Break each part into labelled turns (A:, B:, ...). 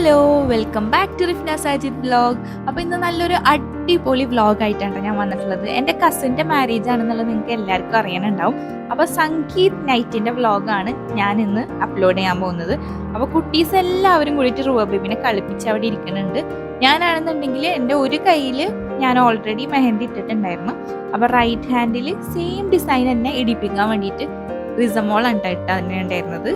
A: Hello welcome back to Rifna Sajid vlog അപ്പോൾ ഇന്ന് നല്ലൊരു അടിപൊളി വ്ലോഗ് ആയിട്ടാണ് ഞാൻ വന്നിട്ടുള്ളത്. എന്റെ കസിന്റെ മാരേജ് ആണെന്നുള്ളത് നിങ്ങൾക്ക് എല്ലാവർക്കും അറിയാനുണ്ടാവും. അപ്പോൾ സംഗീത് നൈറ്റിന്റെ വ്ലോഗാണ് ഞാൻ ഇന്ന് അപ്ലോഡ് ചെയ്യാൻ പോകുന്നത്. അപ്പോൾ കുട്ടീസ് എല്ലാവരും കൂടിയിട്ട് റുവ ബേബിനെ കളിപ്പിച്ച് അവിടെ ഇരിക്കുന്നുണ്ട്. ഞാനാണെന്നുണ്ടെങ്കിൽ എന്റെ ഒരു കയ്യിൽ ഞാൻ ഓൾറെഡി മെഹന്തി ഇട്ടിട്ടുണ്ടായിരുന്നു. അപ്പോൾ റൈറ്റ് ഹാൻഡിൽ സെയിം ഡിസൈൻ തന്നെ ഇടിപ്പിക്കാൻ വേണ്ടിയിട്ട് റിസമോൾ ഉണ്ടായിട്ട് തന്നെ ഉണ്ടായിരുന്നത്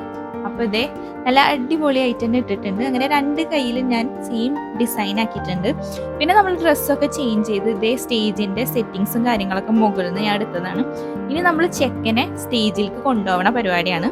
A: അപ്പോൾ ഇതേ നല്ല അടിപൊളിയായിട്ട് തന്നെ ഇട്ടിട്ടുണ്ട്. അങ്ങനെ രണ്ട് കയ്യിലും ഞാൻ സെയിം ഡിസൈൻ ആക്കിയിട്ടുണ്ട്. പിന്നെ നമ്മൾ ഡ്രസ്സൊക്കെ ചേഞ്ച് ചെയ്ത് ഇതേ സ്റ്റേജിന്റെ സെറ്റിങ്സും കാര്യങ്ങളൊക്കെ മുകളിൽ നിന്ന് ഞാൻ എടുത്തതാണ്. ഇനി നമ്മൾ ചെക്കനെ സ്റ്റേജിലേക്ക് കൊണ്ടുപോകണ പരിപാടിയാണ്.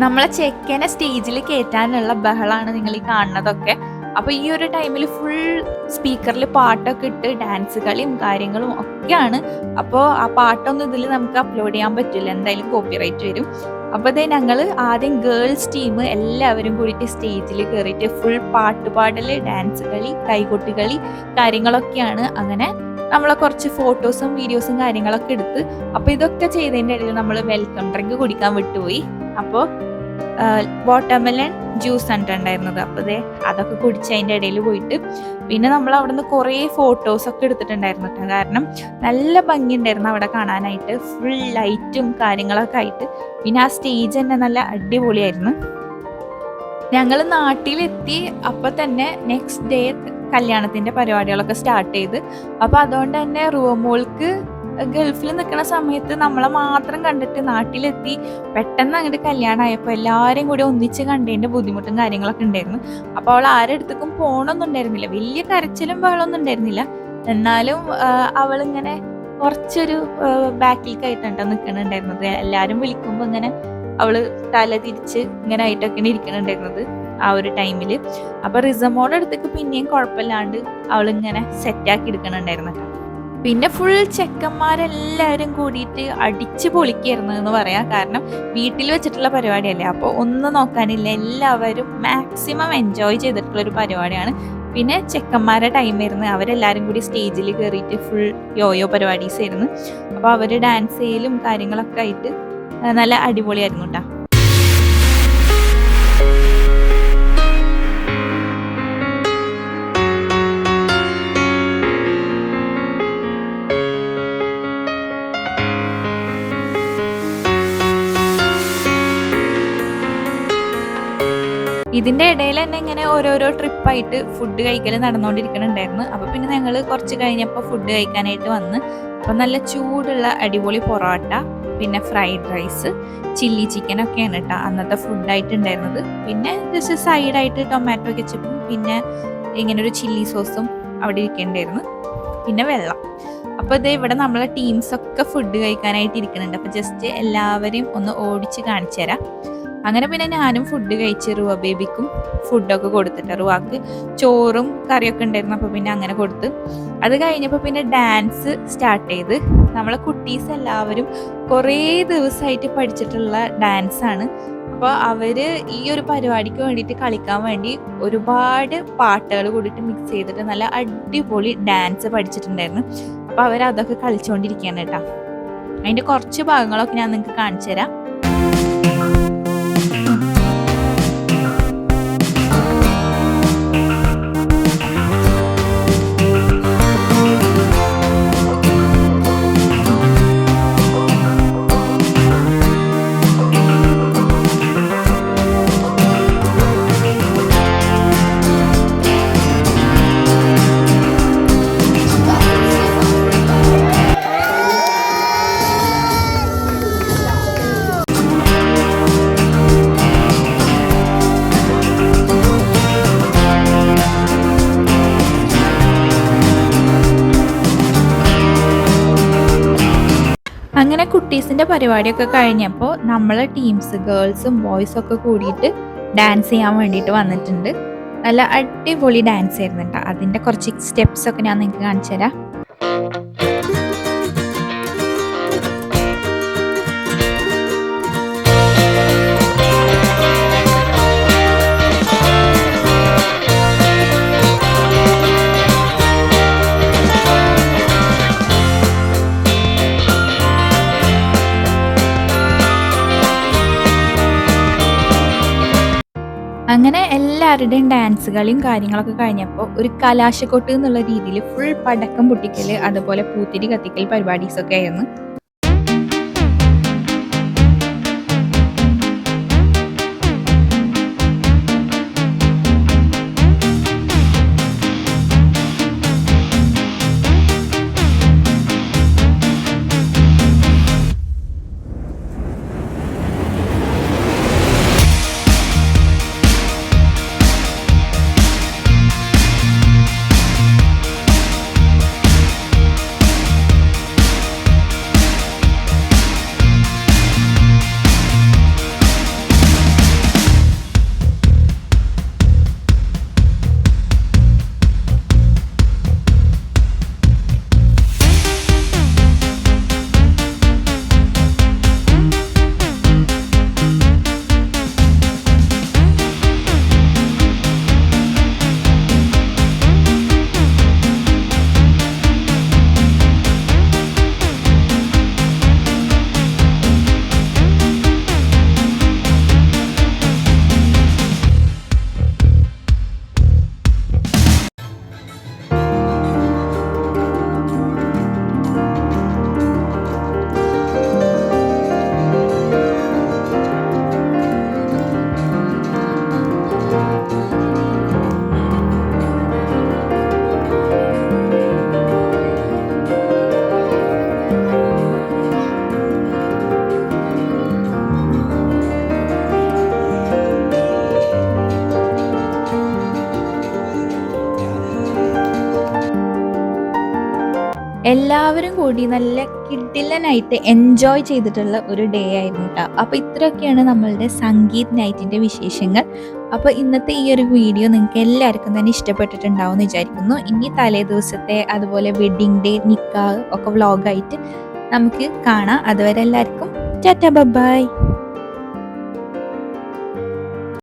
A: നമ്മളെ ചെക്കനെ സ്റ്റേജിൽ കയറ്റാനുള്ള ബഹളാണ് നിങ്ങൾ ഈ കാണുന്നതൊക്കെ. അപ്പൊ ഈ ഒരു ടൈമിൽ ഫുൾ സ്പീക്കറിൽ പാട്ടൊക്കെ ഇട്ട് ഡാൻസ് കളിയും കാര്യങ്ങളും ഒക്കെയാണ്. അപ്പോൾ ആ പാട്ടൊന്നും ഇതിൽ നമുക്ക് അപ്ലോഡ് ചെയ്യാൻ പറ്റില്ല. എന്തായാലും കോപ്പിറൈറ്റ് വരും. അപ്പോൾ ഇതേ ഞങ്ങൾ ആദ്യം ഗേൾസ് ടീം എല്ലാവരും കൂടിയിട്ട് സ്റ്റേജിൽ കയറിയിട്ട് ഫുൾ പാട്ടുപാടൽ ഡാൻസ് കളി കൈകൊട്ടി കളി കാര്യങ്ങളൊക്കെയാണ്. അങ്ങനെ നമ്മളെ കുറച്ച് ഫോട്ടോസും വീഡിയോസും കാര്യങ്ങളൊക്കെ എടുത്ത് അപ്പോൾ ഇതൊക്കെ ചെയ്തതിന്റെ ഇടയിൽ നമ്മൾ വെൽക്കം ഡ്രിങ്ക് കുടിക്കാൻ വിട്ടുപോയി. അപ്പോൾ വാട്ടർമെലൺ ജ്യൂസ് ഉണ്ടായിരുന്നത്. അപ്പോൾ ഇതേ അതൊക്കെ കുടിച്ച് അതിന്റെ ഇടയിൽ പോയിട്ട് പിന്നെ നമ്മൾ അവിടെ നിന്ന് കുറേ ഫോട്ടോസ് ഒക്കെ എടുത്തിട്ടുണ്ടായിരുന്നു കേട്ടോ. കാരണം നല്ല ഭംഗിയുണ്ടായിരുന്നു അവിടെ കാണാനായിട്ട്. ഫുൾ ലൈറ്റും കാര്യങ്ങളൊക്കെ ആയിട്ട്. പിന്നെ ആ സ്റ്റേജ് തന്നെ നല്ല അടിപൊളിയായിരുന്നു. ഞങ്ങൾ നാട്ടിലെത്തി. അപ്പം തന്നെ നെക്സ്റ്റ് ഡേ കല്യാണത്തിന്റെ പരിപാടികളൊക്കെ സ്റ്റാർട്ട് ചെയ്ത്. അപ്പൊ അതുകൊണ്ട് തന്നെ റൂമോൾക്ക് ഗൾഫിൽ നിൽക്കുന്ന സമയത്ത് നമ്മളെ മാത്രം കണ്ടിട്ട് നാട്ടിലെത്തി പെട്ടെന്ന് അങ്ങോട്ട് കല്യാണമായപ്പോൾ എല്ലാവരെയും കൂടി ഒന്നിച്ച് കണ്ടതിന്റെ ബുദ്ധിമുട്ടും കാര്യങ്ങളൊക്കെ ഉണ്ടായിരുന്നു. അപ്പോൾ അവൾ ആരെടുത്തേക്കും പോകണമൊന്നും ഉണ്ടായിരുന്നില്ല. വലിയ കരച്ചിലും ബഹളമൊന്നും ഉണ്ടായിരുന്നില്ല. എന്നാലും അവളിങ്ങനെ കുറച്ചൊരു ബാക്കിലേക്കായിട്ടാണ് നിൽക്കണുണ്ടായിരുന്നത്. എല്ലാവരും വിളിക്കുമ്പോൾ ഇങ്ങനെ അവൾ തല തിരിച്ച് ഇങ്ങനെ ആയിട്ടൊക്കെ ഇരിക്കണുണ്ടായിരുന്നത് ആ ഒരു ടൈമിൽ അപ്പൊ റിസമോടെ അടുത്തേക്ക് പിന്നെയും കുഴപ്പമില്ലാണ്ട് അവളിങ്ങനെ സെറ്റാക്കി എടുക്കണുണ്ടായിരുന്നു. പിന്നെ ഫുൾ ചെക്കന്മാരെല്ലാവരും കൂടിയിട്ട് അടിച്ചു പൊളിക്കായിരുന്നു എന്ന് പറയാം. കാരണം വീട്ടിൽ വെച്ചിട്ടുള്ള പരിപാടിയല്ലേ. അപ്പോൾ ഒന്നും നോക്കാനില്ല. എല്ലാവരും മാക്സിമം എൻജോയ് ചെയ്തിട്ടുള്ള ഒരു പരിപാടിയാണ്. പിന്നെ ചെക്കന്മാരെ ടൈം ആയിരുന്നു. അവരെല്ലാവരും കൂടി സ്റ്റേജിൽ കയറിയിട്ട് ഫുൾ യോയോ പരിപാടീസ് ആയിരുന്നു അപ്പോൾ അവർ ഡാൻസ് ചെയ്യലും കാര്യങ്ങളൊക്കെ ആയിട്ട് നല്ല അടിപൊളിയായിരുന്നു കേട്ടോ ഇതിന്റെ ഇടയിൽ തന്നെ ഇങ്ങനെ ഓരോരോ ട്രിപ്പായിട്ട് ഫുഡ് കഴിക്കൽ നടന്നുകൊണ്ടിരിക്കണുണ്ടായിരുന്നു അപ്പൊ പിന്നെ ഞങ്ങൾ കുറച്ച് കഴിഞ്ഞപ്പോൾ ഫുഡ് കഴിക്കാനായിട്ട് വന്ന്. അപ്പൊ നല്ല ചൂടുള്ള അടിപൊളി പൊറോട്ട പിന്നെ ഫ്രൈഡ് റൈസ് ചില്ലി ചിക്കൻ ഒക്കെയാണ് കേട്ടോ അന്നത്തെ ഫുഡായിട്ട് ഉണ്ടായിരുന്നത് പിന്നെ ജസ്റ്റ് സൈഡായിട്ട് ടൊമാറ്റോ കെച്ചപ്പും പിന്നെ ഇങ്ങനെ ഒരു ചില്ലി സോസും അവിടെ ഇരിക്കേണ്ടായിരുന്നു. പിന്നെ വെള്ളം. അപ്പോൾ ഇത് ഇവിടെ നമ്മളെ ടീംസ് ഒക്കെ ഫുഡ് കഴിക്കാനായിട്ട് ഇരിക്കുന്നുണ്ട് അപ്പോൾ ജസ്റ്റ് എല്ലാവരെയും ഒന്ന് ഓടിച്ച് കാണിച്ചു തരാം. അങ്ങനെ പിന്നെ ഞാനും ഫുഡ് കഴിച്ച് റുവ ബേബിക്കും ഫുഡൊക്കെ കൊടുത്തിട്ട് റുവാക്ക് ചോറും കറിയൊക്കെ ഉണ്ടായിരുന്നു അപ്പോൾ പിന്നെ അങ്ങനെ കൊടുത്ത്. അത് കഴിഞ്ഞപ്പോൾ പിന്നെ ഡാൻസ് സ്റ്റാർട്ട് ചെയ്ത്. നമ്മളെ കുട്ടീസ് എല്ലാവരും കുറേ ദിവസമായിട്ട് പഠിച്ചിട്ടുള്ള ഡാൻസാണ് അപ്പോൾ അവർ ഈ ഒരു പരിപാടിക്ക് വേണ്ടിയിട്ട് കളിക്കാൻ വേണ്ടി ഒരുപാട് പാട്ടുകൾ കൂടിയിട്ട് മിക്സ് ചെയ്തിട്ട് നല്ല അടിപൊളി ഡാൻസ് പഠിച്ചിട്ടുണ്ടായിരുന്നു. അപ്പോൾ അവർ അതൊക്കെ കളിച്ചുകൊണ്ടിരിക്കുകയാണ് കേട്ടോ. അതിന്റെ കുറച്ച് ഭാഗങ്ങളൊക്കെ ഞാൻ നിങ്ങൾക്ക് കാണിച്ചു തരാം ഡേയ്സിന്റെ പരിപാടിയൊക്കെ കഴിഞ്ഞപ്പോൾ നമ്മളെ ടീംസ് ഗേൾസും ബോയ്സും ഒക്കെ കൂടിയിട്ട് ഡാൻസ് ചെയ്യാൻ വേണ്ടിയിട്ട് വന്നിട്ടുണ്ട്. നല്ല അടിപൊളി ഡാൻസ് ആയിരുന്നു കേട്ടോ അതിന്റെ കുറച്ച് സ്റ്റെപ്സ് ഒക്കെ ഞാൻ നിങ്ങൾക്ക് കാണിച്ചു തരാം അങ്ങനെ എല്ലാവരുടെയും ഡാൻസ് കളിയും കാര്യങ്ങളൊക്കെ കഴിഞ്ഞപ്പോൾ ഒരു കലാശക്കൊട്ട് എന്നുള്ള രീതിയിൽ ഫുൾ പടക്കം പൊട്ടിക്കൽ അതുപോലെ പൂത്തിരി കത്തിക്കൽ പരിപാടീസൊക്കെ ആയിരുന്നു. എല്ലാവരും കൂടി നല്ല കിഡിലനായിട്ട് എൻജോയ് ചെയ്തിട്ടുള്ള ഒരു ഡേ ആയിരുന്നു കേട്ടോ അപ്പോൾ ഇത്രയൊക്കെയാണ് നമ്മളുടെ സംഗീത് നൈറ്റിന്റെ വിശേഷങ്ങൾ. അപ്പോൾ ഇന്നത്തെ ഈ ഒരു വീഡിയോ നിങ്ങൾക്ക് എല്ലാവർക്കും തന്നെ ഇഷ്ടപ്പെട്ടിട്ടുണ്ടാവും എന്ന് വിചാരിക്കുന്നു. ഇനി തലേ ദിവസത്തെ അതുപോലെ വെഡിങ് ഡേ നിക്കാഹ് ഒക്കെ വ്ളോഗായിട്ട് നമുക്ക് കാണാം. അതുവരെ എല്ലാവർക്കും ടാറ്റ ബൈ